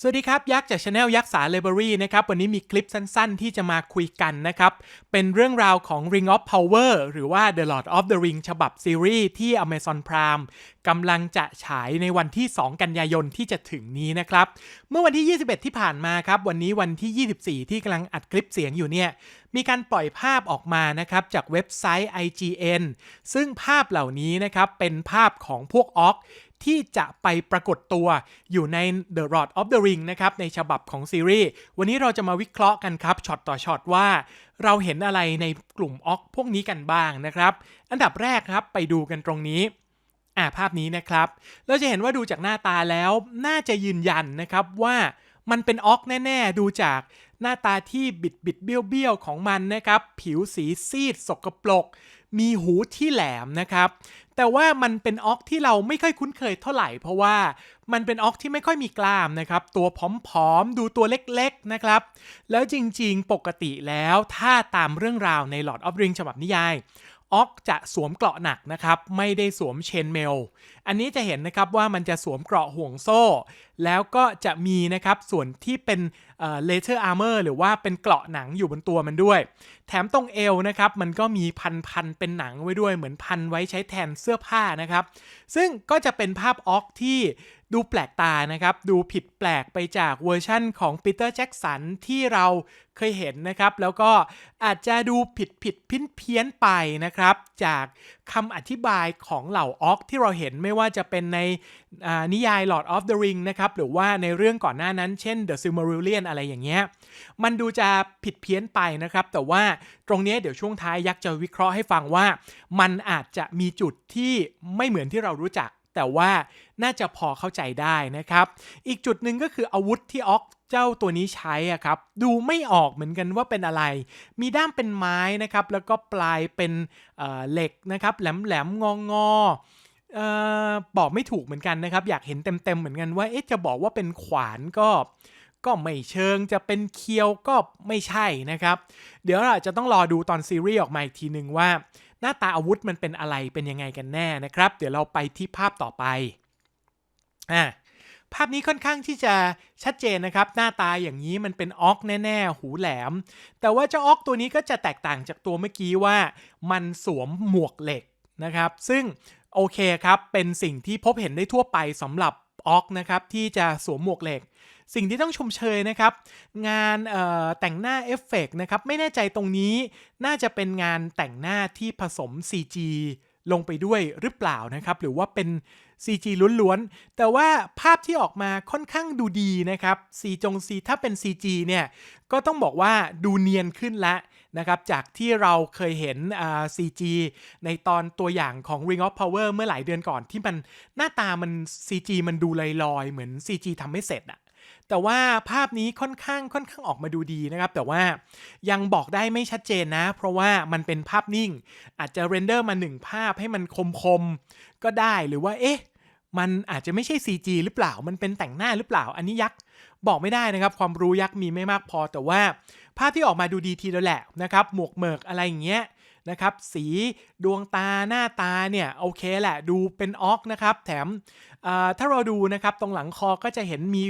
สวัสดีครับ ยักษ์จากช anel ยักษ์สา Library นะครับ วันนี้มีคลิปสั้นๆ ที่จะมาคุยกันนะครับ เป็นเรื่องราวของ Ring of Power หรือว่า The Lord of the Ring ฉบับซีรีส์ที่ Amazon Prime กำลังจะฉายในวันที่ 2 กันยายนที่จะถึงนี้นะครับ เมื่อวันที่ 21 ที่ผ่านมาครับ วันนี้วันที่ 24 ที่กำลังอัดคลิปเสียงอยู่เนี่ยมีการปล่อยภาพออกมานะครับจากเว็บไซต์ IGN ซึ่งภาพเหล่านี้นะครับเป็นภาพของพวกออก ที่จะไปปรากฏตัวอยู่ใน The Lord of the Ring นะครับ ในฉบับของซีรีส์ วันนี้เราจะมาวิเคราะห์กันครับช็อตต่อช็อตว่า เราเห็นอะไรในกลุ่มออกพวกนี้กันบ้างนะครับ อันดับแรกครับไปดูกันตรงนี้อ่าภาพนี้นะครับ เราจะเห็นว่าดูจากหน้าตาแล้วน่าจะยืนยันนะครับว่ามันเป็นออกแน่ๆ ดูจากหน้าตาที่บิดบิดเบี้ยวเบี้ยวๆของมันนะครับ ผิวสีซีดสกปรก มีหูที่แหลมนะครับ แต่ว่ามันเป็นออกที่เราไม่ค่อยคุ้นเคยเท่าไหร่ เพราะว่ามันเป็นออกที่ไม่ค่อยมีกล้ามนะครับ ตัวผอมๆ ดูตัวเล็กๆนะครับ แล้วจริงๆ ปกติแล้วถ้าตามเรื่องราวใน Lord of the Ring ฉบับนิยายออกจะสวมเกราะหนักนะครับ ไม่ได้สวมเชนเมล อันนี้จะเห็นนะครับว่ามันจะสวมเกราะห่วงโซ่ แล้วก็จะมีนะครับส่วนที่เป็นเลเทอร์อาร์เมอร์หรือว่าเป็นเกราะหนังอยู่บนตัวมันด้วย แถมตรงเอวนะครับมันก็มีพันพันเป็นหนังไว้ด้วยเหมือนพันไว้ใช้แทนเสื้อผ้านะครับ ซึ่งก็จะเป็นภาพออกที่ดูแปลกตานะครับ ดูผิดแปลกไปจากเวอร์ชั่นของปีเตอร์แจ็กสันที่เราเคยเห็นนะครับ แล้วก็อาจจะดูผิดผิดพิ้นเพี้ยนไปนะครับ จาก คำอธิบายของเหล่าออกที่เราเห็นไม่ว่าจะเป็นในนิยาย Lord of the Ring นะครับหรือว่าในเรื่องก่อนหน้านั้นเช่น The Silmarillion อะไรอย่างเงี้ยมันดูจะผิดเพี้ยนไปนะครับ แต่ว่าตรงนี้เดี๋ยวช่วงท้ายยักษ์จะวิเคราะห์ให้ฟังว่า มันอาจจะมีจุดที่ไม่เหมือนที่เรารู้จัก แต่ว่าน่าจะพอเข้าใจได้นะครับ อีกจุดหนึ่งก็คืออาวุธที่ออกเจ้าตัวนี้ใช้อะครับ ดูไม่ออกเหมือนกันว่าเป็นอะไร มีด้ามเป็นไม้นะครับ แล้วก็ปลายเป็นเเหล็กนะครับ แหลมแหลมงองอๆเอ่อบอกไม่ถูกเหมือนกันนะครับ อยากเห็นเต็มๆเหมือนกันว่าเอ๊ะจะบอกว่าเป็นขวานก็ก็ไม่เชิงจะเป็นเคียวก็ไม่ใช่นะครับ เดี๋ยวเราจะต้องรอดูตอนซีรีส์ออกมาอีกทีหนึ่งว่า หน้าตาอาวุธมันเป็นอะไรเป็นยังไงกันแน่นะครับ เดี๋ยวเราไปที่ภาพต่อไปอะภาพนี้ค่อนข้างที่จะชัดเจนนะครับ หน้าตาอย่างนี้มันเป็นออกแน่ๆ หูแหลม แต่ว่าเจ้าออกตัวนี้ก็จะแตกต่างจากตัวเมื่อกี้ว่า มันสวมหมวกเหล็กนะครับ ซึ่งโอเคครับ เป็นสิ่งที่พบเห็นได้ทั่วไปสำหรับ ออกนะครับที่จะสวมหมวกเหล็ก สิ่งที่ต้องชมเชยนะครับ งานแต่งหน้าเอฟเฟกต์นะครับ ไม่แน่ใจตรงนี้น่าจะเป็นงานแต่งหน้าที่ผสม CG ลงไปด้วยหรือเปล่านะครับ หรือว่าเป็น CG ล้วนๆ แต่ว่าภาพที่ออกมาค่อนข้างดูดีนะครับ C จง C ถ้าเป็น CG เนี่ย ก็ต้องบอกว่าดูเนียนขึ้นล้ว นะครับจากที่เราเคยเห็นอ่า CG ในตอนตัวอย่างของ Ring of Power เมื่อหลายเดือนก่อนที่มันหน้าตามัน CG มันดูลอยๆ เหมือน CG ทำไม่เสร็จอะแต่ว่าภาพนี้ค่อนข้างค่อนข้างออกมาดูดีนะครับ แต่ว่ายังบอกได้ไม่ชัดเจนนะ เพราะว่ามันเป็นภาพนิ่ง อาจจะเรนเดอร์มาหนึ่งภาพให้มันคมๆ ก็ได้หรือว่าเอ๊ะ มันอาจจะไม่ใช่ CG หรือเปล่า มันเป็นแต่งหน้าหรือเปล่า อันนี้ยักษ์บอกไม่ได้นะครับ ความรู้ยักษ์มีไม่มากพอ แต่ว่า ภาพที่ออกมาดูดีทีเดียวแหละนะครับ หมวกเหมิกอะไรอย่างเงี้ยนะครับ สีดวงตาหน้าตาเนี่ยโอเคแหละดูเป็นออกนะครับ แถมถ้าเราดูนะครับตรงหลังคอก็จะเห็นมี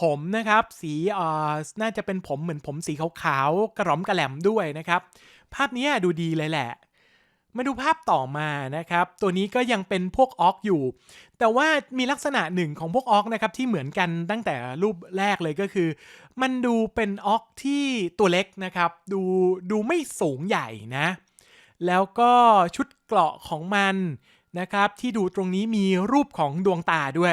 ผมนะครับ สีอ่อน่าจะเป็นผมเหมือนผมสีขาวๆกระหล่อมกระแหลมด้วยนะครับ ภาพนี้ดูดีเลยแหละ มาดูภาพต่อมานะครับ ตัวนี้ก็ยังเป็นพวกออกอยู่ แต่ว่ามีลักษณะหนึ่งของพวกออกนะครับที่เหมือนกันตั้งแต่รูปแรกเลยก็คือ มันดูเป็นออกที่ตัวเล็กนะครับ ดูดูไม่สูงใหญ่นะ แล้วก็ชุดเกราะของมันนะครับ ที่ดูตรงนี้มีรูปของดวงตาด้วย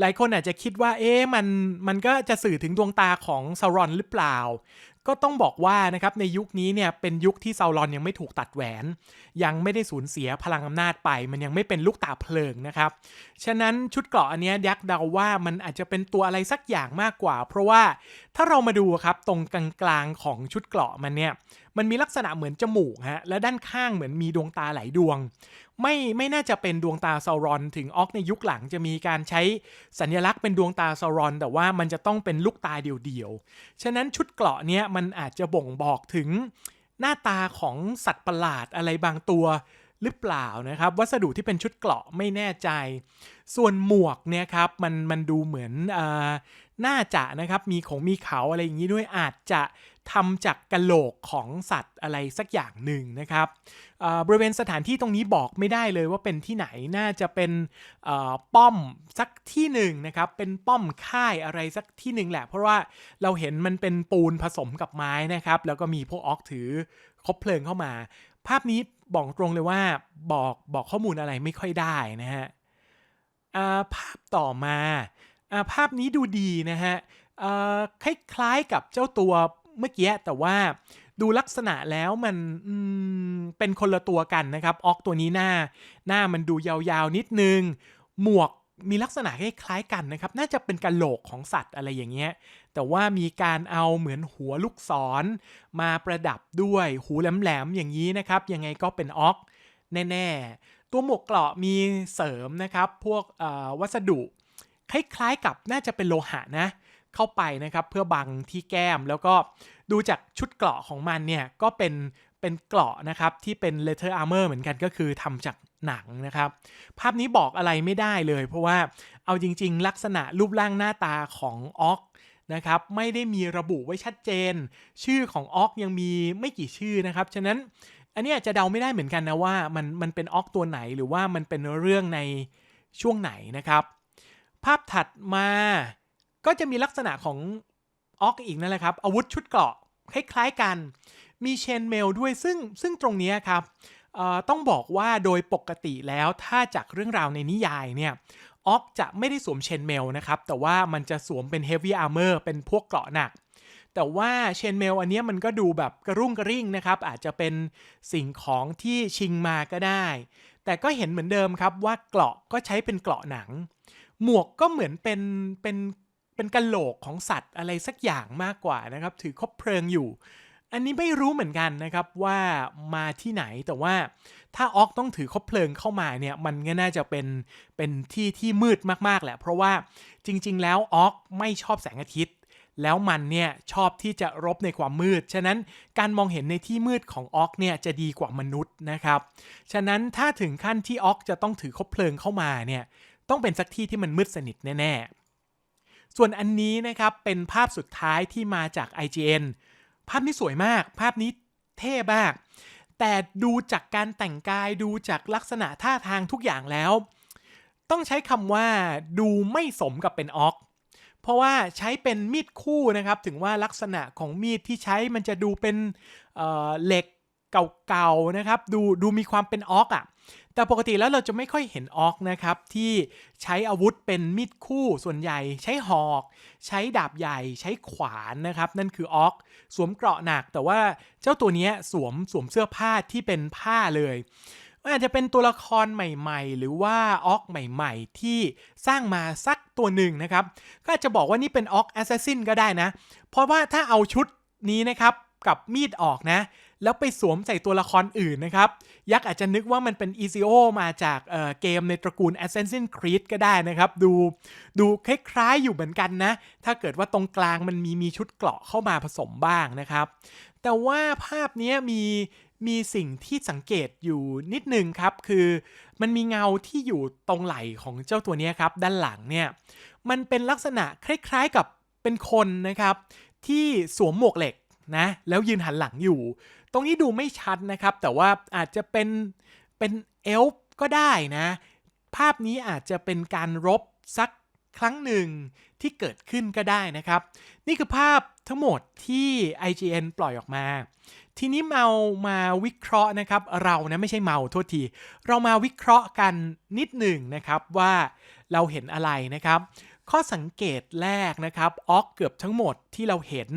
หลายคนอาจจะคิดว่าเอ๊ะมันมันก็จะสื่อถึงดวงตาของซารอนหรือเปล่า ก็ต้องบอกว่านะครับในยุคนี้เนี่ยเป็นยุคที่ซารอนยังไม่ถูกตัดแหวน ยังไม่ได้สูญเสียพลังอำนาจไป มันยังไม่เป็นลูกตาเพลิงนะครับ ฉะนั้นชุดเกราะอันนี้ยยักษ์เดาว่ามันอาจจะเป็นตัวอะไรสักอย่างมากกว่า เพราะว่า ถ้าเรามาดูครับตรงกลางๆของชุดเกราะมันเนี่ยมันมีลักษณะเหมือนจมูกฮะและด้านข้างเหมือนมีดวงตาหลายดวง ไม่ไม่น่าจะเป็นดวงตาซารอน ถึงออกในยุคหลังจะมีการใช้สัญลักษณ์เป็นดวงตาซารอน แต่ว่ามันจะต้องเป็นลูกตาเดียวๆ ฉะนั้นชุดเกราะเนี้ยมันอาจจะบ่งบอกถึงหน้าตาของสัตว์ประหลาดอะไรบางตัวหรือเปล่านะครับ วัสดุที่เป็นชุดเกราะไม่แน่ใจ ส่วนหมวกเนี่ยครับมันมันดูเหมือนอา น่าจะนะครับมีของมีเขาอะไรอย่างนี้ด้วยอาจจะทำจากกะโหลกของสัตว์อะไรสักอย่างหนึ่งนะครับบริเวณสถานที่ตรงนี้บอกไม่ได้เลยว่าเป็นที่ไหนน่าจะเป็นป้อมสักที่หนึ่งนะครับเป็นป้อมค่ายอะไรสักที่หนึ่งแหละ เพราะว่าเราเห็นมันเป็นปูนผสมกับไม้นะครับ แล้วก็มีพวกออกถือคบเพลิงเข้ามา ภาพนี้บอกตรงเลยว่าบอกบอกข้อมูลอะไรไม่ค่อยได้นะฮะภาพต่อมา ภาพนี้ดูดีนะฮะคล้ายๆกับเจ้าตัวเมื่อกี้แต่ว่าดูลักษณะแล้วมันมเป็นคนละตัวกันนะครับออกตัวนี้หน้า หน้ามันดูยาวๆนิดนึง หมวกมีลักษณะคล้ายๆกันนะครับ น่าจะเป็นกะโหลกของสัตว์อะไรอย่างเงี้ย แต่ว่ามีการเอาเหมือนหัวลูกศร มาประดับด้วยหูแหลมๆอย่างนี้นะครับ ยังไงก็เป็นออกแน่ ๆ ตัวหมวกเกราะมีเสริมนะครับ พวกวัสดุ คล้ายๆกับน่าจะเป็นโลหะนะเข้าไปนะครับเพื่อบังที่แก้มแล้วก็ดูจากชุดเกราะของมันเนี่ยก็เป็นเป็นเกราะนะครับที่เป็น leather armor เหมือนกันก็คือทำจากหนังนะครับ ภาพนี้บอกอะไรไม่ได้เลย เพราะว่าเอาจริง ๆ ลักษณะรูปร่างหน้าตาของออกนะครับไม่ได้มีระบุไว้ชัดเจน ชื่อของออกยังมีไม่กี่ชื่อนะครับ ฉะนั้นอันนี้จจะเดาไม่ได้เหมือนกันนะว่ามันมันเป็นออกตัวไหนหรือว่ามันเป็นเรื่องในช่วงไหนนะครับ ภาพถัดมา ก็จะมีลักษณะของออกอีกนั่นแหละครับ อาวุธชุดเกราะคล้ายๆกัน มีเชนเมลด้วยซึ่งซึ่งตรงนี้ครับต้องบอกว่าโดยปกติแล้วถ้าจากเรื่องราวในนิยายเนี่ยออกจะไม่ได้สวมเชนเมลนะครับ แต่ว่ามันจะสวมเป็นเฮฟวี่อาร์เมอร์เป็นพวกเกราะหนัก แต่ว่าเชนเมลอันนี้มันก็ดูแบบกระรุ่งกระริ่งนะครับ อาจจะเป็นสิ่งของที่ชิงมาก็ได้ แต่ก็เห็นเหมือนเดิมครับว่าเกราะก็ใช้เป็นเกราะหนัง หมวกก็เหมือนเป็นเป็นเป็นกะโหลกของสัตว์อะไรสักอย่างมากกว่านะครับ ถือคบเพลิงอยู่ อันนี้ไม่รู้เหมือนกันนะครับว่ามาที่ไหนแต่ว่าถ้าออกต้องถือคบเพลิงเข้ามาเนี่ยมันก็น่าจะเป็นเป็นที่ที่มืดมากๆแหละ เพราะว่าจริง ๆ แล้วออกไม่ชอบแสงอาทิตย์ แล้วมันเนี่ยชอบที่จะรบในความมืด ฉะนั้นการมองเห็นในที่มืดของออกเนี่ยจะดีกว่ามนุษย์นะครับ ฉะนั้นถ้าถึงขั้นที่ออกจะต้องถือคบเพลิงเข้ามาเนี่ย ต้องเป็นสักที่ที่มันมืดสนิทแน่ ๆ ส่วนอันนี้นะครับเป็นภาพสุดท้ายที่มาจาก IGN ภาพนี้สวยมาก ภาพนี้เท่มาก แต่ดูจากการแต่งกายดูจากลักษณะท่าทางทุกอย่างแล้ว ต้องใช้คำว่าดูไม่สมกับเป็นออกเพราะว่าใช้เป็นมีดคู่นะครับ ถึงว่าลักษณะของมีดที่ใช้มันจะดูเป็นเเหล็ก เก่าๆนะครับดูดูมีความเป็นออกอะ่ะแต่ปกติแล้วเราจะไม่ค่อยเห็นออกนะครับที่ใช้อาวุธเป็นมีดคู่ส่วนใหญ่ใช้หอก ใช้ดาบใหญ่ใช้ขวานนะครับ นั่นคือออกสวมเกราะหนัก แต่ว่าเจ้าตัวนี้สวมสวมเสื้อผ้าที่เป็นผ้าเลยอาจจะเป็นตัวละครใหม่ๆ หรือว่าออกใหม่ๆ ที่สร้างมาสักตัวหนึ่งนะครับ ก็อาจจะบอกว่านี่เป็นออกแอสซัสซินก็ได้นะ เพราะว่าถ้าเอาชุดนี้นะครับกับมีดออกนะ แล้วไปสวมใส่ตัวละครอื่นนะครับ ยักษ์อาจจะนึกว่ามันเป็น ECO มาจากเเกมในตระกูล Assassin's Creed ก็ได้นะครับ ดูดูคล้ายๆอยู่เหมือนกันนะ ถ้าเกิดว่าตรงกลางมันมีมีชุดเกราะเข้ามาผสมบ้างนะครับ แต่ว่าภาพนี้มีมีสิ่งที่สังเกตอยู่นิดนึงครับ คือมันมีเงาที่อยู่ตรงไหล่ของเจ้าตัวนี้ครับ ด้านหลังเนี่ย มันเป็นลักษณะคล้ายๆกับเป็นคนนะครับ ที่สวมหมวกเหล็กนะแล้วยืนหันหลังอยู่ รงนี้ดูไม่ชัดนะครับ แต่ว่าอาจจะเป็นเป็นเอลฟ์ก็ได้นะ ภาพนี้อาจจะเป็นการรบสักครั้งหนึ่งที่เกิดขึ้นก็ได้นะครับ นี่คือภาพทั้งหมดที่ IGN ปล่อยออกมา ทีนี้เมามาวิเคราะห์นะครับ เรานะไม่ใช่เมาโทษที เรามาวิเคราะห์กันนิดหนึ่งนะครับว่าเราเห็นอะไรนะครับ ข้อสังเกตแรกนะครับออกเกือบทั้งหมดที่เราเห็น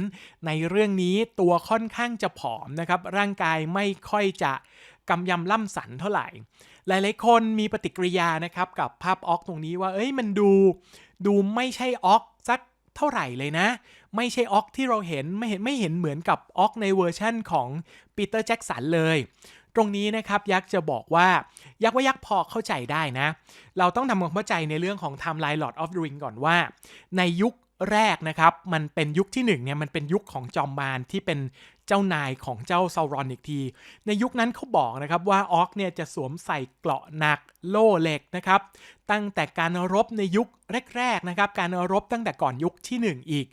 ในเรื่องนี้ตัวค่อนข้างจะผอมนะครับร่างกายไม่ค่อยจะกำยำล่ำสันเท่าไหร่ หลายๆ คนมีปฏิกิริยานะครับกับภาพออกตรงนี้ว่าเอ้ยมันดู ดูไม่ใช่ออกสักเท่าไหร่เลยนะ ไม่ใช่ออกที่เราเห็นไม่เห็นไม่เห็นเหมือนกับออกในเวอร์ชั่นของปีเตอร์แจ็กสันเลย ตรงนี้นะครับยักษ์จะบอกว่ายักษ์ว่ายักษ์พอเข้าใจได้นะ เราต้องทำความเข้าใจในเรื่องของ Timeline Lord of the Ring ก่อนว่า ในยุคแรกนะครับ มันเป็นยุคที่1เนี่ยมันเป็นยุคของจอมมารที่เป็นเจ้านายของเจ้าซารอนอีกที ในยุคนั้นเขาบอกนะครับว่าออกเนี่ยจะสวมใส่เกราะหนักโล่เหล็กนะครับ ตั้งแต่การรบในยุคแรกๆนะครับ การรบตั้งแต่ก่อนยุคที่ 1 อีก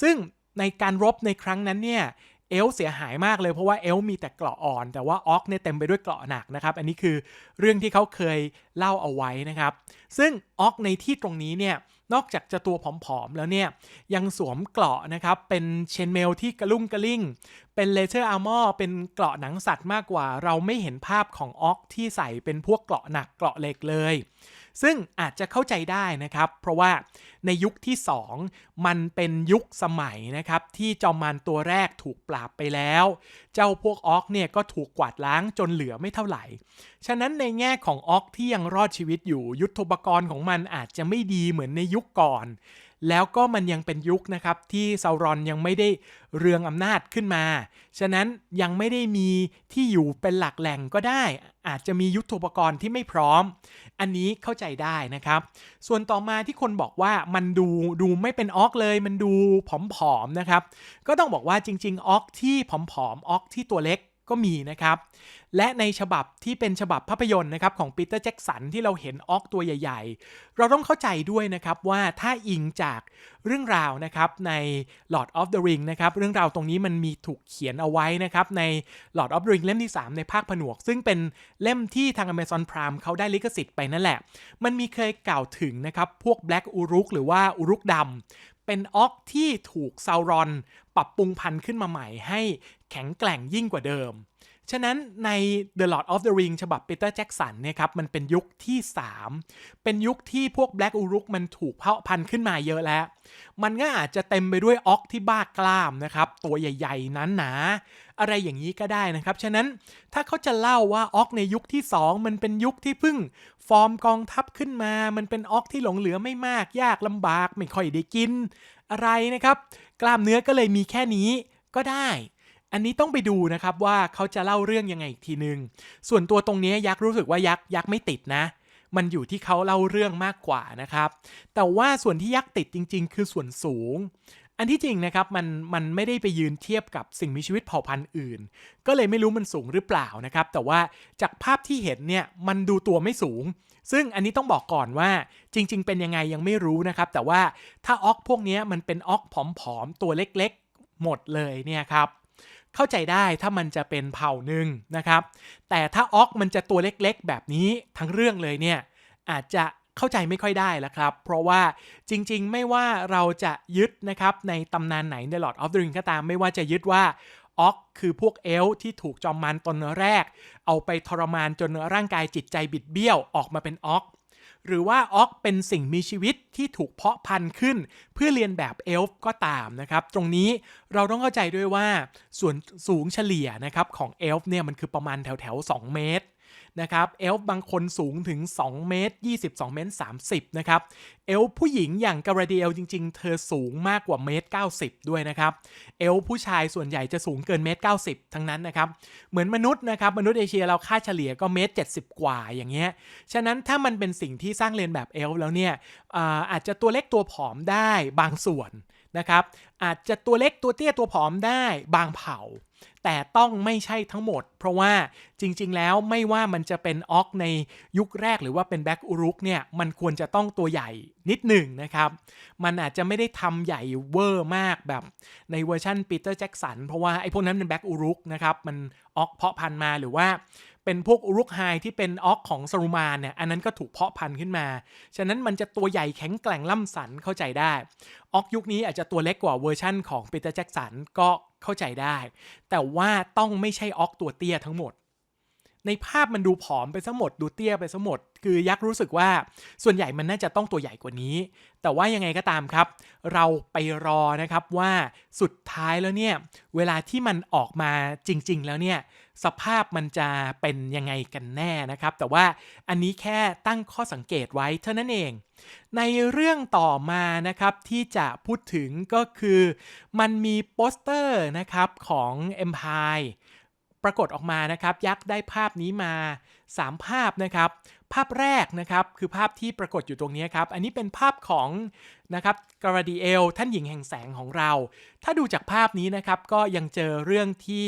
ซึ่งในการรบในครั้งนั้นเนี่ย เอลเสียหายมากเลยเพราะว่าเอลมีแต่เกราะอ่อน แต่ว่าออกเนี่ยเต็มไปด้วยเกราะหนักนะครับ อันนี้คือเรื่องที่เขาเคยเล่าเอาไว้นะครับ ซึ่งออกในที่ตรงนี้เนี่ยนอกจากจะตัวผอมๆแล้วเนี่ยยังสวมเกราะนะครับ เป็นเชนเมลที่กระลุ่งกระลิ่ง เป็นเลเซอร์อาร์มอร์เป็นเกราะหนังสัตว์มากกว่า เราไม่เห็นภาพของออกที่ใส่เป็นพวกเกราะหนักเกราะเหล็กเลย ซึ่งอาจจะเข้าใจได้นะครับ เพราะว่าในยุคที่ 2 มันเป็นยุคสมัยนะครับ ที่จอมมันตัวแรกถูกปราบไปแล้ว เจ้าพวกออกเนี่ยก็ถูกกวาดล้างจนเหลือไม่เท่าไหร่ ฉะนั้นในแง่ของออกที่ยังรอดชีวิตอยู่ยุทธปกรณ์ของมันอาจจะไม่ดีเหมือนในยุคก่อน แล้วก็มันยังเป็นยุคนะครับที่ซารอนยังไม่ได้เรืองอำนาจขึ้นมา ฉะนั้นยังไม่ได้มีที่อยู่เป็นหลักแหล่งก็ได้ อาจจะมียุทธปกรณ์ที่ไม่พร้อม อันนี้เข้าใจได้นะครับ ส่วนต่อมาที่คนบอกว่ามันดูดูไม่เป็นออกเลย มันดูผอมๆนะครับ ก็ต้องบอกว่าจริง ๆออกที่ผอมๆออกที่ตัวเล็ก ก็มีนะครับ และในฉบับที่เป็นฉบับภาพยนตร์นะครับของปีเตอร์แจ็กสันที่เราเห็นออกตัวใหญ่ ๆ เราต้องเข้าใจด้วยนะครับว่าถ้าอิงจากเรื่องราวนะครับใน Lord of the Ring นะครับเรื่องราวตรงนี้มันมีถูกเขียนเอาไว้นะครับใน Lord of the Ring เล่มที่ 3 ในภาคผนวก ซึ่งเป็นเล่มที่ทาง Amazon Prime เขาได้ลิขสิทธิ์ไปนั่นแหละ มันมีเคยกล่าวถึงนะครับพวก Black Uruk หรือว่าอุรุกดำ เป็นออกที่ถูกซาวรอน ปรับปรุงพันธุ์ขึ้นมาใหม่ให้แข็งแกร่งยิ่งกว่าเดิม ฉะนั้นใน The Lord of the Ring ฉบับปีเตอร์แจ็กสันเนี่ยครับ มันเป็นยุคที่ 3 เป็นยุคที่พวก Black Uruk มันถูกเพาะพันธุ์ขึ้นมาเยอะแล้ว มันก็อาจจะเต็มไปด้วยออกที่บ้ากล้ามนะครับ ตัวใหญ่ๆ นั้นหนา อะไรอย่างนี้ก็ได้นะครับ ฉะนั้นถ้าเขาจะเล่าว่าออกในยุคที่ 2 มันเป็นยุคที่เพิ่งฟอร์มกองทัพขึ้นมา มันเป็นออกที่หลงเหลือไม่มาก ยากลำบาก ไม่ค่อยได้กิน อะไรนะครับ กล้ามเนื้อก็เลยมีแค่นี้ก็ได้ อันนี้ต้องไปดูนะครับว่าเขาจะเล่าเรื่องยังไงอีกทีนึง ส่วนตัวตรงนี้ยักษ์รู้สึกว่ายักษ์ยักษ์ไม่ติดนะ มันอยู่ที่เขาเล่าเรื่องมากกว่านะครับ แต่ว่าส่วนที่ยักษ์ติดจริง ๆ คือส่วนสูง อันที่จริงนะครับมันมันไม่ได้ไปยืนเทียบกับสิ่งมีชีวิตเผ่าพันธุ์อื่น ก็เลยไม่รู้มันสูงหรือเปล่านะครับ แต่ว่าจากภาพที่เห็นเนี่ยมันดูตัวไม่สูงซึ่งอันนี้ต้องบอกก่อนว่าจริง ๆ เป็นยังไงยังไม่รู้นะครับ แต่ว่าถ้าออกพวกนี้มันเป็นออกผอมๆ ตัวเล็กๆ หมดเลยเนี่ยครับ เข้าใจได้ถ้ามันจะเป็นเผ่าหนึ่งนะครับ แต่ถ้าออกมันจะตัวเล็กๆ แบบนี้ทั้งเรื่องเลยเนี่ยอาจจะเข้าใจไม่ค่อยได้แล้วครับ เพราะว่าจริงๆ ไม่ว่าเราจะยึดนะครับในตำนานไหนใน Lord of the Ring ก็ตามไม่ว่าจะยึดว่าออกคือพวกเอลที่ถูกจอมมารตนแรก เอาไปทรมานจนร่างกายจิตใจบิดเบี้ยวออกมาเป็นออก หรือว่าออกเป็นสิ่งมีชีวิตที่ถูกเพาะพันธุ์ขึ้น เพื่อเรียนแบบเอลฟ์ก็ตามนะครับ ตรงนี้เราต้องเข้าใจด้วยว่าส่วนสูงเฉลี่ยนะครับของเอลฟ์เนี่ยมันคือประมาณแถวแถวๆ2 เมตร นะครับเอลฟ์บางคนสูงถึง 2 เมตร 22 เมตร 30 นะครับ เอลฟ์ผู้หญิงอย่างกา a าเดียลจริง ๆ เธอสูงมากกว่าเมตร 90 ด้วยนะครับ เอลฟ์ผู้ชายส่วนใหญ่จะสูงเกินเมตร 90 ทั้งนั้นนะครับ เหมือนมนุษย์นะครับ มนุษย์เอเชียเราค่าเฉลี่ยก็เมตร 70 กว่าอย่างเงี้ย ฉะนั้นถ้ามันเป็นสิ่งที่สร้างเรียนแบบเอลฟ์แล้วเนี่ยอาจจะตัวเล็กตัวผอมได้บางส่วนนะครับ อาจจะตัวเล็กตัวเตี้ยตัวผอมได้บางเผ่า แต่ต้องไม่ใช่ทั้งหมด เพราะว่าจริง ๆ แล้วไม่ว่ามันจะเป็นออกในยุคแรกหรือว่าเป็นแบ็กอุรุกเนี่ยมันควรจะต้องตัวใหญ่นิดหนึ่งนะครับ มันอาจจะไม่ได้ทำใหญ่เวอร์มากแบบในเวอร์ชันปีเตอร์แจ็กสันเพราะว่าไอ้พวกนั้นเป็นแบ็กอุรุกนะครับ มันออกเพาะพันธุ์มาหรือว่าเป็นพวกอุรุกไฮที่เป็นออกของซารุมานเนี่ยอันนั้นก็ถูกเพาะพันธุ์ขึ้นมา ฉะนั้นมันจะตัวใหญ่แข็งแกร่งล่ำสันเข้าใจได้ ออกยุคนี้อาจจะตัวเล็กกว่าเวอร์ชั่นของปีเตอร์แจ็กสันก็ เข้าใจได้ แต่ว่าต้องไม่ใช่ออกตัวเตี้ยทั้งหมด ในภาพมันดูผอมไปซะหมด ดูเตี้ยไปซะหมด คือยักษ์รู้สึกว่าส่วนใหญ่มันน่าจะต้องตัวใหญ่กว่านี้ แต่ว่ายังไงก็ตามครับ เราไปรอนะครับว่าสุดท้ายแล้วเนี่ย เวลาที่มันออกมาจริง ๆ แล้วเนี่ย สภาพมันจะเป็นยังไงกันแน่นะครับ แต่ว่าอันนี้แค่ตั้งข้อสังเกตไว้เท่านั้นเอง ในเรื่องต่อมานะครับที่จะพูดถึงก็คือ มันมีโปสเตอร์นะครับของ Empire ปรากฏออกมานะครับยักษ์ได้ภาพนี้มา 3 ภาพนะครับ ภาพแรกนะครับคือภาพที่ปรากฏอยู่ตรงนี้ครับ อันนี้เป็นภาพของนะครับกราดีเอลท่านหญิงแห่งแสงของเรา ถ้าดูจากภาพนี้นะครับก็ยังเจอเรื่องที่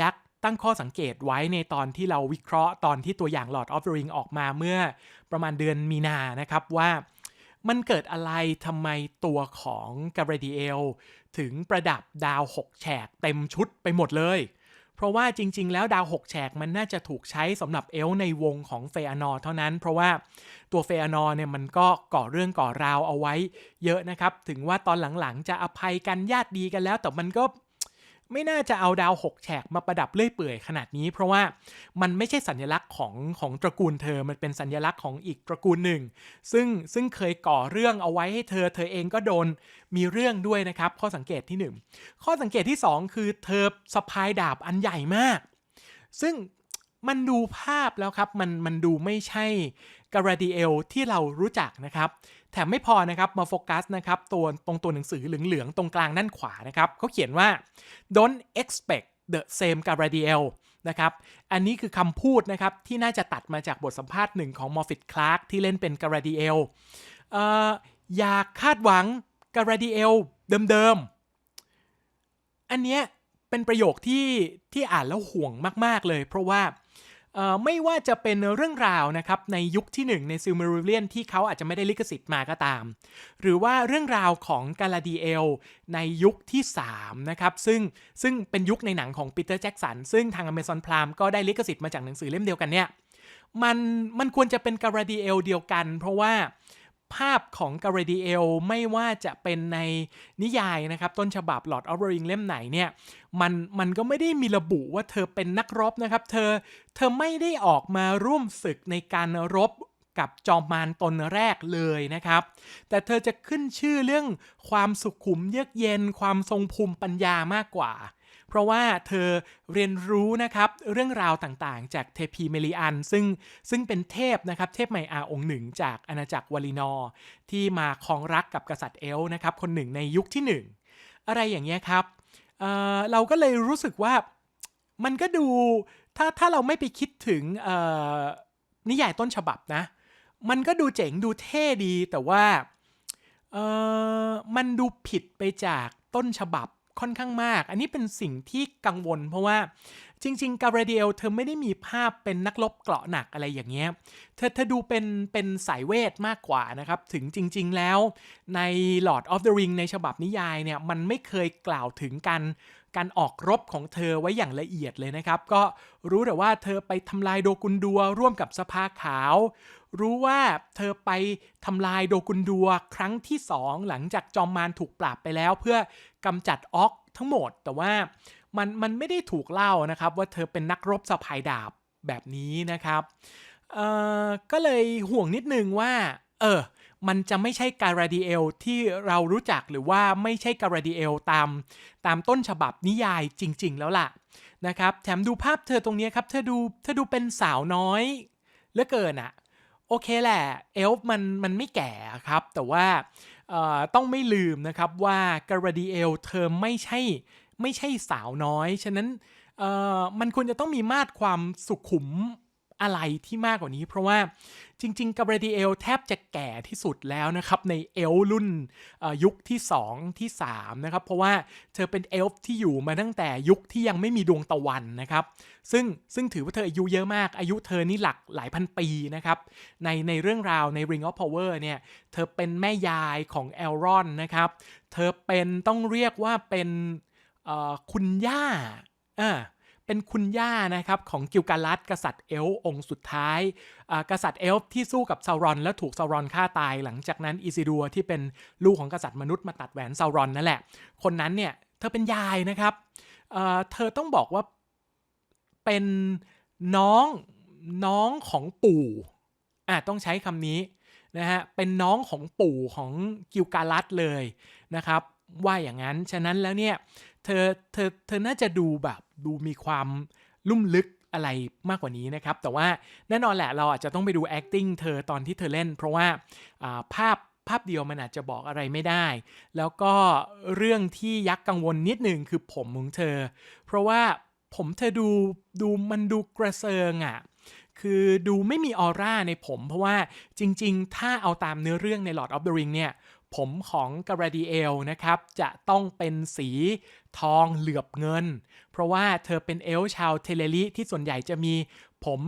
ยักษ์ ตั้งข้อสังเกตไว้ในตอนที่เราวิเคราะห์ตอนที่ตัวอย่าง Lord of the Ring ออกมาเมื่อประมาณเดือนมีนานะครับว่ามันเกิดอะไรทำไมตัวของกา b รดีเอลถึงประดับดาว 6 แฉกเต็มชุดไปหมดเลย เพราะว่าจริง ๆ แล้วดาว 6 แฉกมันน่าจะถูกใช้สำหรับเอลในวงของเฟอานอร์เท่านั้น เพราะว่าตัวเฟอานอร์เนี่ยมันก็ก่อเรื่องก่อราวเอาไว้เยอะนะครับ ถึงว่าตอนหลังๆ จะอภัยกันญาติดีกันแล้ว แต่มันก็ ไม่น่าจะเอาดาว6แฉกมาประดับเลื่อยเปื่อยขนาดนี้ เพราะว่ามันไม่ใช่สัญลักษณ์ของของตระกูลเธอ มันเป็นสัญลักษณ์ของอีกตระกูลหนึ่ง ซึ่งซึ่งเคยก่อเรื่องเอาไว้ให้เธอ เธอเองก็โดนมีเรื่องด้วยนะครับ ข้อสังเกตที่ 1 ข้อสังเกตที่ 2 คือเธอสะพายดาบอันใหญ่มาก ซึ่งมันดูภาพแล้วครับ มันมันดูไม่ใช่การาดีเอลที่เรารู้จักนะครับ แถมไม่พอนะครับมาโฟกัสนะครับตัวตรงตัวหนังสือเหลืองๆ ตรงกลางด้านขวานะครับเขาเขียนว่า don't expect the same Garadiel นะครับ อันนี้คือคำพูดนะครับ ที่น่าจะตัดมาจากบทสัมภาษณ์หนึ่งของมอร์ฟิตคลาร์กที่เล่นเป็นการาดีเอลอยากคาดหวังการาดีเอลเดิมๆ อันเนี้ยเป็นประโยคที่ที่อ่านแล้วห่วงมาก ๆ เลย เพราะว่า ไม่ว่าจะเป็นเรื่องราวนะครับในยุคที่ 1 ในซิลเมริเลียนที่เขาอาจจะไม่ได้ลิขสิทธิ์มาก็ตาม หรือว่าเรื่องราวของกาลาดีเอลในยุคที่3นะครับซึ่งซึ่งเป็นยุคในหนังของปีเตอร์แจ็กสันซึ่งทาง a เม z o n Prime ก็ได้ลิขสิทธิ์มาจากหนังสือเล่มเดียวกันเนี่ยมันมันควรจะเป็นกาลาดีเอลเดียวกัน เพราะว่า ภาพของกาเรดีเอลไม่ว่าจะเป็นในนิยายนะครับ ต้นฉบับ Lord of the Ring เล่มไหนเนี่ยมันมันก็ไม่ได้มีระบุว่าเธอเป็นนักรบนะครับ เธอเธอไม่ได้ออกมาร่วมศึกในการรบกับจอมมารตนแรกเลยนะครับ แต่เธอจะขึ้นชื่อเรื่องความสุขุมเยือกเย็น ความทรงภูมิปัญญามากกว่า เพราะว่าเธอเรียนรู้นะครับเรื่องราวต่างๆ จากเทพีเมลิอัน ซึ่งซึ่งเป็นเทพนะครับเทพไมอาองค์หนึ่งจากอาณาจักรวาลินอร์ที่มาครองรักกับกษัตริย์เอลนะครับคนหนึ่งในยุคที่ 1 อะไรอย่างเงี้ยครับเเราก็เลยรู้สึกว่ามันก็ดูถ้าถ้าเราไม่ไปคิดถึงนิยายต้นฉบับนะ มันก็ดูเจ๋งดูเท่ดีแต่ว่ามันดูผิดไปจากต้นฉบับ ค่อนข้างมาก อันนี้เป็นสิ่งที่กังวล เพราะว่าจริง ๆ กาเบรเดียลเธอไม่ได้มีภาพเป็นนักรบเกราะหนักอะไรอย่างเงี้ย เธอเธอดูเป็นเป็นสายเวทมากกว่านะครับ ถึงจริง ๆ แล้วใน Lord of the Ring ในฉบับนิยายเนี่ยมันไม่เคยกล่าวถึงการการออกรบของเธอไว้อย่างละเอียดเลยนะครับ ก็รู้แต่ว่าเธอไปทำลายโดกุนดัวร่วมกับสภาขาว รู้ว่าเธอไปทำลายโดกุนดัวครั้งที่สองหลังจากจอมมารถูกปราบไปแล้ว เพื่อกำจัดอ็อกทั้งหมด แต่ว่ามันมันไม่ได้ถูกเล่านะครับ ว่าเธอเป็นนักรบสะพายดาบแบบนี้นะครับก็เลยห่วงนิดนึงว่าเออมันจะไม่ใช่การาดีเอลที่เรารู้จักหรือว่าไม่ใช่การาดีเอลตาม ตามต้นฉบับนิยายจริง ๆ แล้วล่ะนะครับ แถมดูภาพเธอตรงนี้ครับ เธอดูเธอดูเป็นสาวน้อยเหลือเกินอะ โอเคแหละเอลฟ์มันมันไม่แก่ครับ แต่ว่าต้องไม่ลืมนะครับว่าการาดีเอลเธอไม่ใช่ไม่ใช่สาวน้อย ฉะนั้นมันควรจะต้องมีมาตรความสุขุม อะไรที่มากกว่านี้ เพราะว่าจริง ๆกาเรดิเอลแทบจะแก่ที่สุดแล้วนะครับในเอลรุ่นยุคที่ 2 ที่3นะครับเพราะว่าเธอเป็นเอลฟ์ที่อยู่มาตั้งแต่ยุคที่ยังไม่มีดวงตะวันนะครับซึ่งซึ่งถือว่าเธออายุเยอะมากอายุเธอนี่หลักหลายพันปีนะครับในในเรื่องราวใน Ring of Power เนี่ยเธอเป็นแม่ยายของเอลรอนนะครับเธอเป็นต้องเรียกว่าเป็นคุณย่าอ่า เป็นคุณย่านะครับของกิลกาลัดกษัตริย์เอลองค์สุดท้าย กษัตริย์เอลที่สู้กับซารอน แล้วถูกซารอนฆ่าตาย หลังจากนั้นอิซิดัวที่เป็นลูกของกษัตริย์มนุษย์มาตัดแหวนซารอนนั่นแหละ คนนั้นเนี่ยเธอเป็นยายนะครับเธอต้องบอกว่าเป็นน้องน้องของปู่อะต้องใช้คำนี้นะฮะเป็นน้องของปู่ของกิลกาลัดเลยนะครับว่าอย่างนั้น ฉะนั้นแล้วเนี่ย เธอเธอเธอน่าจะดูแบบดูมีความลุ่มลึกอะไรมากกว่านี้นะครับ แต่ว่าแน่นอนแหละเราอาจจะต้องไปดู acting เธอตอนที่เธอเล่น เพราะว่าภาพภาพเดียวมันอาจจะบอกอะไรไม่ได้ แล้วก็เรื่องที่ยักกังวลนิดนึงคือผมของเธอ เพราะว่าผมเธอดูดูมันดูกระเซิงอะ่ะคือดูไม่มีออร่าในผม เพราะว่าจริง ๆ ถ้าเอาตามเนื้อเรื่องใน Lord of the Ring เนี่ย ผมของกราดีเอลนะครับ จะต้องเป็นสีทองเหลือบเงิน เพราะว่าเธอเป็นเอลชาวเทเลลิที่ส่วนใหญ่จะมีผม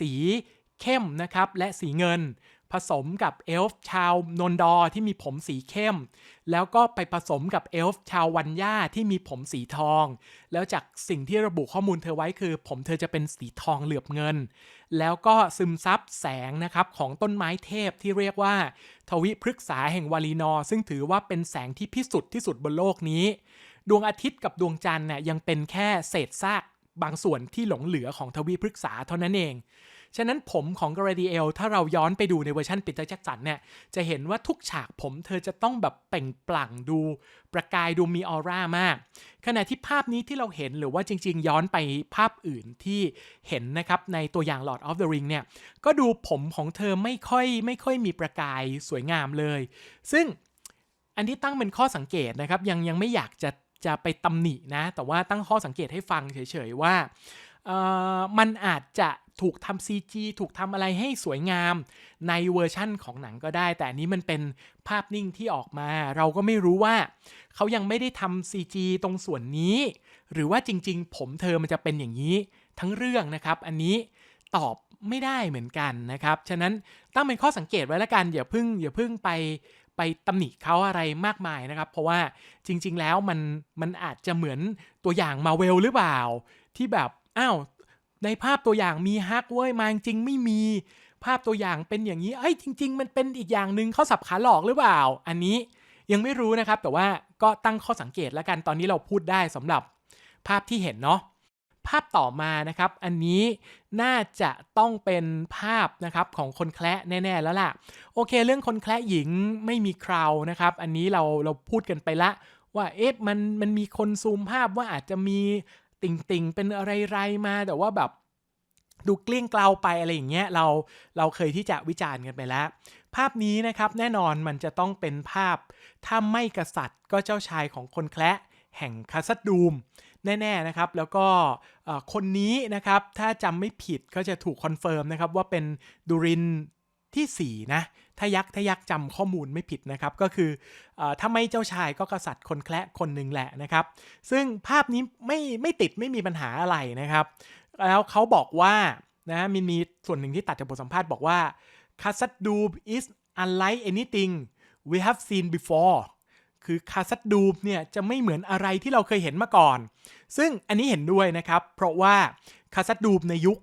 สีเข้มนะครับและสีเงิน สมกับเอลฟ์ชาวนนดอที่มีผมสีเข้ม แล้วก็ไปผสมกับเอลฟ์ชาววันย่าที่มีผมสีทอง แล้วจากสิ่งที่ระบุข้อมูลเธอไว้คือ ผมเธอจะเป็นสีทองเหลือบเงิน แล้วก็ซึมซับแสงนะครับของต้นไม้เทพที่เรียกว่า ทวิพฤกษาแห่งวาลีนอ ซึ่งถือว่าเป็นแสงที่พิสุทธิ์ที่สุดบนโลกนี้ ดวงอาทิตย์กับดวงจันทร์เนี่ยยังเป็นแค่เศษซากบางส่วนที่หลงเหลือของทวีพฤกษาเท่านั้นเอง ฉะนั้นผมของกราดีเอลถ้าเราย้อนไปดูในเวอร์ชันปิเตอร์แจ็คสันเนี่ยจะเห็นว่าทุกฉากผมเธอจะต้องแบบเปล่งปลั่งดู ประกายดูมีออร่ามาก ขณะที่ภาพนี้ที่เราเห็นหรือว่าจริง ๆ ย้อนไปภาพอื่นที่เห็นนะครับในตัวอย่าง Lord of the Ring เนี่ยก็ดูผมของเธอไม่ค่อยไม่ค่อยมีประกายสวยงามเลย ซึ่งอันที่ตั้งเป็นข้อสังเกตนะครับยังยังไม่อยากจะจะไปตำหนินะ แต่ว่าตั้งข้อสังเกตให้ฟังเฉยๆว่ามันอาจจะ ถูกทำ CG ถูกทำอะไรให้สวยงามในเวอร์ชั่นของหนังก็ได้ แต่อันนี้มันเป็นภาพนิ่งที่ออกมา เราก็ไม่รู้ว่า เขายังไม่ได้ทำ CG ตรงส่วนนี้ หรือว่าจริง ๆ ผมเธอมันจะเป็นอย่างนี้ทั้งเรื่องนะครับ อันนี้ตอบไม่ได้เหมือนกันนะครับ ฉะนั้นตั้งเป็นข้อสังเกตไว้แล้วกัน อย่าพึ่งอย่าพึ่งไปไปตำหนิเขาอะไรมากมายนะครับ เพราะว่าจริง ๆ แล้วมันมันอาจจะเหมือนตัวอย่างมาเวลหรือเปล่า ที่แบบ อ้าว ในภาพตัวอย่างมีฮักเว้ยมาจริงไม่มี ภาพตัวอย่างเป็นอย่างนี้เอ้ยจริง ๆ มันเป็นอีกอย่างหนึ่งเขาสับขาหลอกหรือเปล่า อันนี้ยังไม่รู้นะครับ แต่ว่าก็ตั้งข้อสังเกตแล้วกันตอนนี้เราพูดได้สำหรับภาพที่เห็นเนาะภาพต่อมานะครับ อันนี้น่าจะต้องเป็นภาพนะครับของคนแคละแน่ ๆ แล้วล่ะ โอเค เรื่องคนแคละหญิงไม่มีคราวนะครับ อันนี้เราเราพูดกันไปละว่าเอ๊ะมันมันมีคนซูมภาพว่าอาจจะมี ติ่งติ่งๆ เป็นอะไรๆมาแต่ว่าแบบดูเกลี้ยงเกลาไปอะไรอย่างเงี้ยเราเราเคยที่จะวิจารณ์กันไปแล้ว ภาพนี้นะครับแน่นอนมันจะต้องเป็นภาพ ถ้าไม่กษัตริย์ก็เจ้าชายของคนแคละแห่งคาซัดดูมแน่ๆนะครับ แล้วก็คนนี้นะครับถ้าจำไม่ผิดก็จะถูกคอนเฟิร์มนะครับว่าเป็นดูรินที่ 4 นะ ถ้ายักษ์ถ้ายักษ์จำข้อมูลไม่ผิดนะครับ ก็คืออถ้าไม่เจ้าชายก็กษัตริย์คนแคละคนหนึ่งแหละนะครับ ซึ่งภาพนี้ไม่ไม่ติดไม่มีปัญหาอะไรนะครับ แล้วเขาบอกว่านะมีมีส่วนหนึ่งที่ตัดจากบทสัมภาษณ์บอกว่าคาซัดดู is unlike anything we have seen before คือคาซัดดูมเนี่ยจะไม่เหมือนอะไรที่เราเคยเห็นมาก่อน ซึ่งอันนี้เห็นด้วยนะครับ เพราะว่าคาซัดดูมในยุค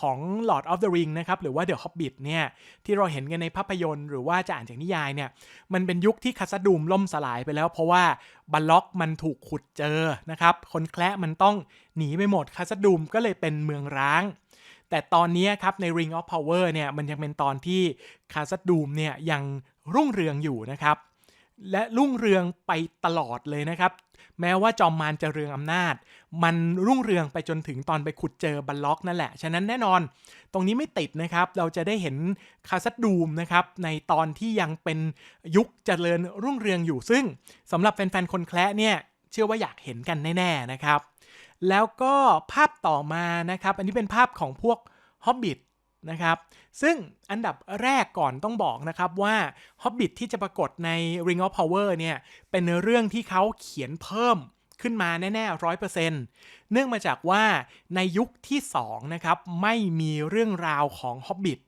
ของ Lord of the Ring นะครับหรือว่า The Hobbit เนี่ยที่เราเห็นกันในภาพยนตร์ หรือว่าจะอ่านจากนิยายเนี่ยมันเป็นยุคที่คาซัดดูมล่มสลายไปแล้ว เพราะว่าบัลล็อกมันถูกขุดเจอนะครับคนแคละมันต้องหนีไปหมดคาซัดดูมก็เลยเป็นเมืองร้าง แต่ตอนนี้ครับใน Ring of Power เนี่ยมันยังเป็นตอนที่คาซัดดูมเนี่ยยังรุ่งเรืองอยู่นะครับ และรุ่งเรืองไปตลอดเลยนะครับ แม้ว่าจอมมารจะเรืองอำนาจ มันรุ่งเรืองไปจนถึงตอนไปขุดเจอบัลล็อกนั่นแหละ ฉะนั้นแน่นอน ตรงนี้ไม่ติดนะครับ เราจะได้เห็นคาซัดดูมนะครับ ในตอนที่ยังเป็นยุคเจริญรุ่งเรืองอยู่ ซึ่งสำหรับแฟนๆ คนแคละเนี่ย เชื่อว่าอยากเห็นกันแน่ๆนะครับ แล้วก็ภาพต่อมานะครับ อันนี้เป็นภาพของพวก Hobbit นะครับ ซึ่งอันดับแรกก่อนต้องบอกนะครับว่า Hobbit ที่จะปรากฏใน Ring of Power เนี่ย เป็นเรื่องที่เขาเขียนเพิ่มขึ้นมาแน่ๆร้อยเปอร์เซ็นต์เนื่องมาจากว่าในยุคที่ 2 นะครับ ไม่มีเรื่องราวของฮอบบิท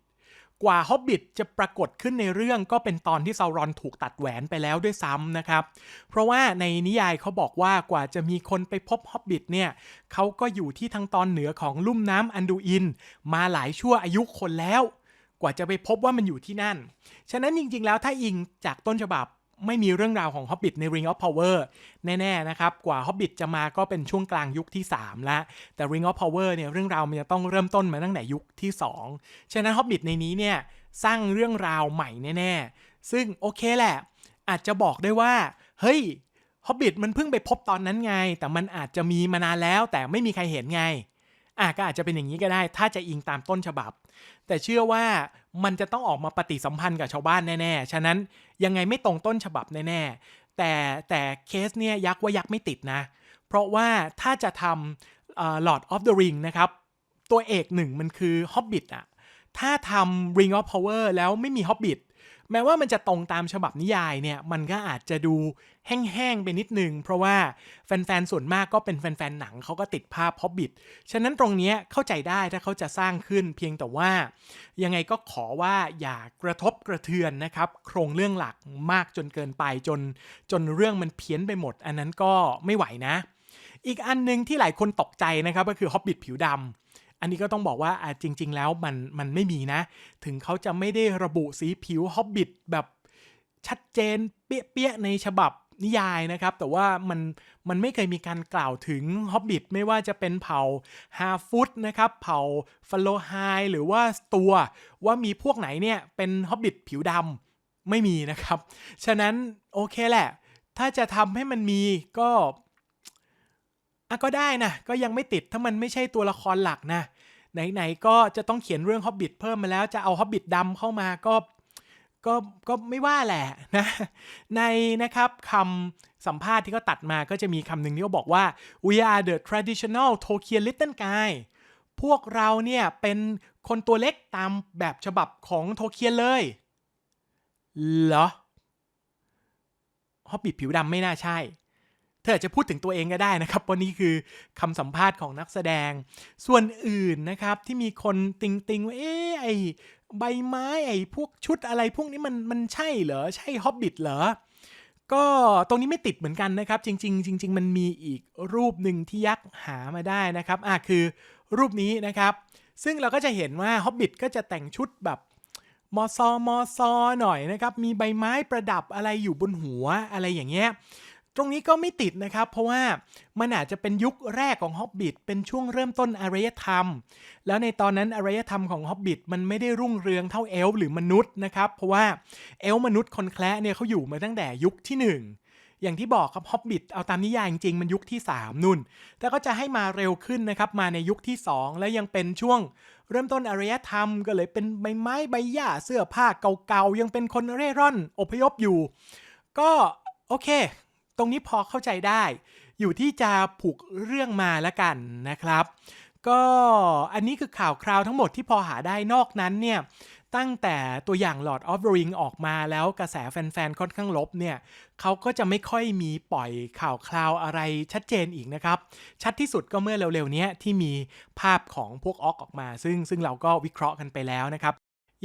กว่าฮอบบิทจะปรากฏขึ้นในเรื่องก็เป็นตอนที่ซาวรอนถูกตัดแหวนไปแล้วด้วยซ้ำนะครับ เพราะว่าในนิยายเขาบอกว่ากว่าจะมีคนไปพบฮอบบิทเนี่ยเขาก็อยู่ที่ทางตอนเหนือของลุ่มน้ำอันดูอิน มาหลายชั่วอายุคนแล้ว กว่าจะไปพบว่ามันอยู่ที่นั่น ฉะนั้นจริงๆแล้วถ้าอิงจากต้นฉบับ ไม่มีเรื่องราวของ Hobbit ใน Ring of Power แน่ๆนะครับ กว่า Hobbit จะมาก็เป็นช่วงกลางยุคที่ 3 แล้ว แต่ Ring of Power เนี่ยเรื่องราวมันจะต้องเริ่มต้นมาตั้งแต่ยุคที่ 2 ฉะนั้น Hobbit ในนี้เนี่ยสร้างเรื่องราวใหม่แน่ๆ ซึ่งโอเคแหละ อาจจะบอกได้ว่า เฮ้ย Hobbit มันเพิ่งไปพบตอนนั้นไง แต่มันอาจจะมีมานานแล้วแต่ไม่มีใครเห็นไงอะก็อาจจะเป็นอย่างนี้ก็ได้ ถ้าจะอิงตามต้นฉบับ แต่เชื่อว่ามันจะต้องออกมาปฏิสัมพันธ์กับชาวบ้านแน่ๆ ฉะนั้นยังไงไม่ตรงต้นฉบับแน่ๆ แต่แต่เคสเนี่ยยักษ์ว่ายักษ์ไม่ติดนะ เพราะว่าถ้าจะทำเอ่ออฟเดอะริงนะครับ ตัวเอกหนึ่งมันคือฮอบบิทอะถ้าทำ Ring of Power แล้วไม่มีฮอบบิท แม้ว่ามันจะตรงตามฉบับนิยายเนี่ย มันก็อาจจะดูแห้งๆไปนิดนึง เพราะว่าแฟนๆ ส่วนมากก็เป็นแฟนๆ หนังเขาก็ติดภาพ Hobbit ฉะนั้นตรงนี้เข้าใจได้ถ้าเขาจะสร้างขึ้นเพียงแต่ว่า ยังไงก็ขอว่าอย่ากระทบกระเทือนนะครับ โครงเรื่องหลักมากจนเกินไปจน จนเรื่องมันเพี้ยนไปหมด อันนั้นก็ไม่ไหวนะ อีกอันหนึงที่หลายคนตกใจนะครับก็คือ Hobbit ผิวดำ อันนี้ก็ต้องบอกว่าอจริง ๆ แล้วมันมันไม่มีนะ ถึงเขาจะไม่ได้ระบุสีผิว Hobbit แบบชัดเจนเปี้ยๆในฉบับนิยายนะครับ แต่ว่ามันมันไม่เคยมีการกล่าวถึง Hobbit ไม่ว่าจะเป็นเผ่าฮาฟุตนะครับเผ่าฟลโลไฮหรือว่าตัวว่ามีพวกไหนเนี่ยเป็น Hobbit ผิวดำไม่มีนะครับ ฉะนั้นโอเคแหละ ถ้าจะทำให้มันมีก็ อะก็ได้นะ ก็ยังไม่ติดถ้ามันไม่ใช่ตัวละครหลักนะ ไหนๆก็จะต้องเขียนเรื่อง Hobbit เพิ่มมาแล้วจะเอา Hobbit ดำเข้ามาก็ก็ก็ไม่ว่าแหละนะในนะครับคำสัมภาษณ์ที่เขาตัดมาก็จะมีคำหนึ่งที่เขาบอกว่า we are the traditional Tolkien little guy พวกเราเนี่ยเป็นคนตัวเล็กตามแบบฉบับของโทเคียนเลย เหรอฮอบบิทผิวดำไม่น่าใช่ ออาจจะพูดถึงตัวเองก็ได้นะครับว่านี่คือคำสัมภาษณ์ของนักแสดง ส่วนอื่นนะครับที่มีคนติงติงๆว่าเอ๊ไอใบไม้ไอพวกชุดอะไรพวกนี้มันมันใช่เหรอ ใช่ฮอบบิทเหรอก็ตรงนี้ไม่ติดเหมือนกันนะครับ จริง ๆ จริง ๆ มันมีอีกรูปหนึ่งที่ยักษ์หามาได้นะครับอะคือรูปนี้นะครับ ซึ่งเราก็จะเห็นว่าฮอบบิทก็จะแต่งชุดแบบมอซอมอซอหน่อยนะครับ มีใบไม้ประดับอะไรอยู่บนหัวอะไรอย่างเงี้ย ตรงนี้ก็ไม่ติดนะครับ เพราะว่ามันอาจจะเป็นยุคแรกของฮอบบิทเป็นช่วงเริ่มต้นอารยธรรม แล้วในตอนนั้นอารยธรรมของฮอบบิทมันไม่ได้รุ่งเรืองเท่าเอลฟ์หรือมนุษย์นะครับ เพราะว่าเอลฟ์มนุษย์คนแคละเนี่ยเขาอยู่มาตั้งแต่ยุคที่หนึ่งอย่างที่บอกครับฮอบบิทเอาตามนิยายจริงมันยุคที่ 3 นุ่น แต่ก็จะให้มาเร็วขึ้นนะครับ มาในยุคที่ 2 และยังเป็นช่วง เริ่มต้นอารยธรรมก็เลยเป็นใบไม้ใบหญ้าเสื้อผ้าเก่าๆ ยังเป็นคนเร่ร่อนอพยพอยู่ ก็โอเค รงนี้พอเข้าใจได้ อยู่ที่จะผูกเรื่องมาแล้วกันนะครับ ก็อันนี้คือข่าวคราวทั้งหมดที่พอหาได้นอกนั้นเนี่ยตั้งแต่ตัวอย่าง Lord of the Ring ออกมาแล้วกระแสแฟนๆ ค่อนข้างลบเนี่ยเขาก็จะไม่ค่อยมีปล่อยข่าวคราวอะไรชัดเจนอีกนะครับ ชัดที่สุดก็เมื่อเร็วๆนี้ที่มีภาพของพวกออกออกมา ซึ่งซึ่งเราก็วิเคราะห์กันไปแล้วนะครับ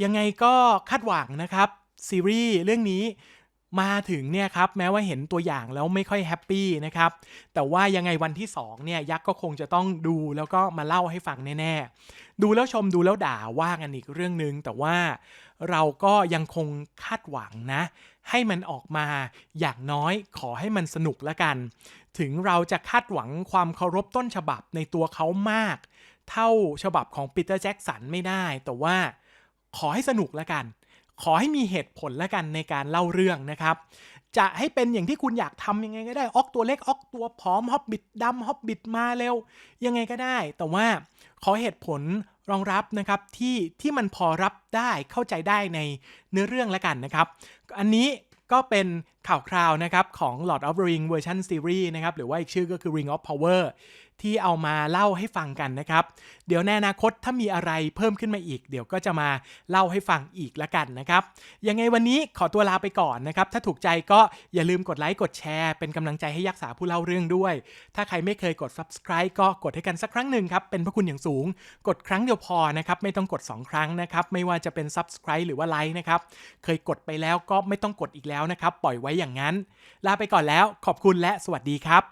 ยังไงก็คาดหวังนะครับ ซีรีส์เรื่องนี้ มาถึงเนี่ยครับแม้ว่าเห็นตัวอย่างแล้วไม่ค่อยแฮปปี้นะครับแต่ว่ายังไงวันที่2เนี่ยยักษ์ก็คงจะต้องดูแล้วก็มาเล่าให้ฟังแน่ๆ ดูแล้วชมดูแล้วด่าว่ากันอีกเรื่องหนึง แต่ว่าเราก็ยังคงคาดหวังนะ ให้มันออกมาอย่างน้อยขอให้มันสนุกละกัน ถึงเราจะคาดหวังความเคารพต้นฉบับในตัวเขามาก เท่าฉบับของปีเตอร์แจ็กสันไม่ได้ แต่ว่าขอให้สนุกละกัน ขอให้มีเหตุผลและกันในการเล่าเรื่องนะครับ จะให้เป็นอย่างที่คุณอยากทำยังไงก็ได้ออกตัวเล็กออกตัวผอมฮอบบิดดำฮอบบิดมาเร็ว ยังไงก็ได้ แต่ว่าขอเหตุผลรองรับนะครับที่ที่มันพอรับได้เข้าใจได้ในเนื้อเรื่องและกันนะครับ อันนี้ก็เป็น ข่าวคราวนะครับของ Lord of the Ring เวอร์ชันซีรีส์นะครับหรือว่าอีกชื่อก็คือ Ring of Power ที่เอามาเล่าให้ฟังกันนะครับ เดี๋ยวในอนาคตถ้ามีอะไรเพิ่มขึ้นมาอีก เดี๋ยวก็จะมาเล่าให้ฟังอีกละกันนะครับ ยังไงวันนี้ขอตัวลาไปก่อนนะครับ ถ้าถูกใจก็อย่าลืมกดไลค์กดแชร์เป็นกำลังใจให้ยักษ์สาผู้เล่าเรื่องด้วย ถ้าใครไม่เคยกด subscribe ก็กดให้กันสักครั้งหนึ่งครับ เป็นพระคุณอย่างสูง กดครั้งเดียวพอนะครับไม่ต้องกด 2 ครั้งนะครับไม่ว่าจะเป็น subscribe หรือว่าไลค์นะครับเคยกดไปแล้วก็ไม่ต้องกดอีกแล้วนะครับปล่อยไว้อย่างนั้น ลาไปก่อนแล้วขอบคุณและสวัสดีครับ